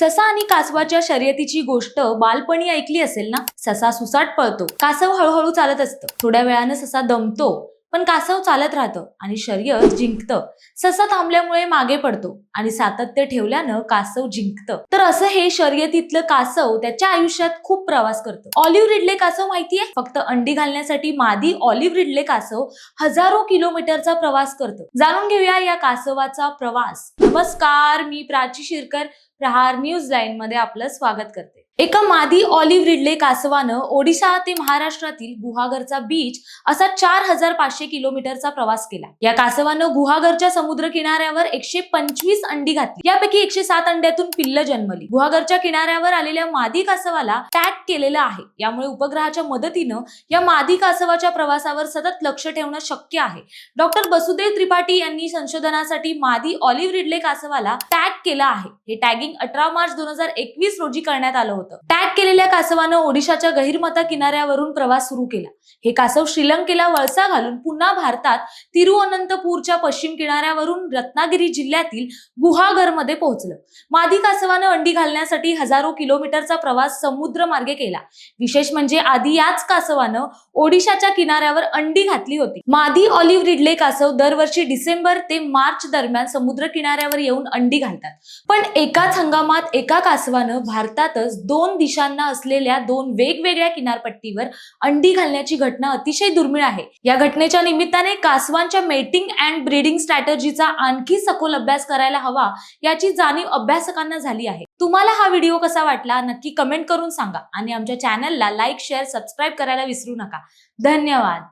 ससा आणि कासवाच्या शर्यतीची गोष्ट बालपणी ऐकली असेल ना? ससा सुसाट पळतो. कासव हळूहळू चालत असतं. थोड्या वेळानं ससा दमतो. पण कासव चालत राहतं आणि शर्यत जिंकतं. ससा थांबल्यामुळे मागे पडतो आणि सातत्य ठेवल्यानं कासव जिंकतं. तर असं हे शर्यतीतलं कासव त्याच्या आयुष्यात खूप प्रवास करतं. ऑलिव्ह रिडले कासव माहितीये? फक्त अंडी घालण्यासाठी मादी ऑलिव्ह रिडले कासव हजारो किलोमीटरचा प्रवास करतं. जाणून घेऊया या कासवाचा प्रवास. नमस्कार मी प्राची शिरकर प्रहार न्यूज लाईन मध्ये आपलं स्वागत करते. एका मादी ऑलिव्ह रिडले कासवानं ओडिशा ते महाराष्ट्रातील गुहागरचा बीच असा चार हजार पाचशे किलोमीटरचा प्रवास केला. या कासवानं गुहागरच्या समुद्र किनाऱ्यावर एकशे पंचवीस अंडी घातली. यापैकी एकशे सात अंड्यातून पिल्ल जन्मली. गुहागरच्या किनाऱ्यावर आलेल्या मादी कासवाला टॅग केलेलं आहे. यामुळे उपग्रहाच्या मदतीनं या मादी कासवाच्या प्रवासावर सतत लक्ष ठेवणं शक्य आहे. डॉक्टर बसुदेव त्रिपाठी यांनी संशोधनासाठी मादी ऑलिव्ह रिडले कासवाला टॅग केलं आहे. हे टॅगिंग अठरा मार्च दोन हजार एकवीस रोजी करण्यात आलं होतं. टॅग केलेल्या कासवानं ओडिशाच्या गहिरमता किनाऱ्यावरून प्रवास सुरू केला. हे कासव श्रीलंकेला वळसा घालून पुन्हा भारतात तिरुअनंतपूरच्या पश्चिम किनाऱ्यावरून रत्नागिरी जिल्ह्यातील गुहागरमध्ये पोहोचलं. मादी कासवानं अंडी घालण्यासाठी हजारो किलोमीटरचा प्रवास समुद्र मार्गे केला. विशेष म्हणजे आधी याच कासवानं ओडिशाच्या किनाऱ्यावर अंडी घातली होती. मादी ऑलिव्ह रिडले कासव दरवर्षी डिसेंबर ते मार्च दरम्यान समुद्र किनाऱ्यावर येऊन अंडी घालतात. पण एकाच हंगामात एका कासवानं भारतातच दोन दिशांना असलेल्या दोन वेगवेगळ्या किनारपट्टीवर अंडी घालण्याची घटना अतिशय दुर्मिळ आहे. या घटनेच्या निमित्ताने कासवांच्या मेटिंग अँड ब्रीडिंग स्ट्रॅटर्जीचा आणखी सखोल अभ्यास करायला हवा याची जाणीव अभ्यासकांना झाली आहे. तुम्हाला हा व्हिडिओ कसा वाटला नक्की कमेंट करून सांगा. आणि आमच्या चॅनलला लाईक शेअर सबस्क्राईब करायला विसरू नका. धन्यवाद.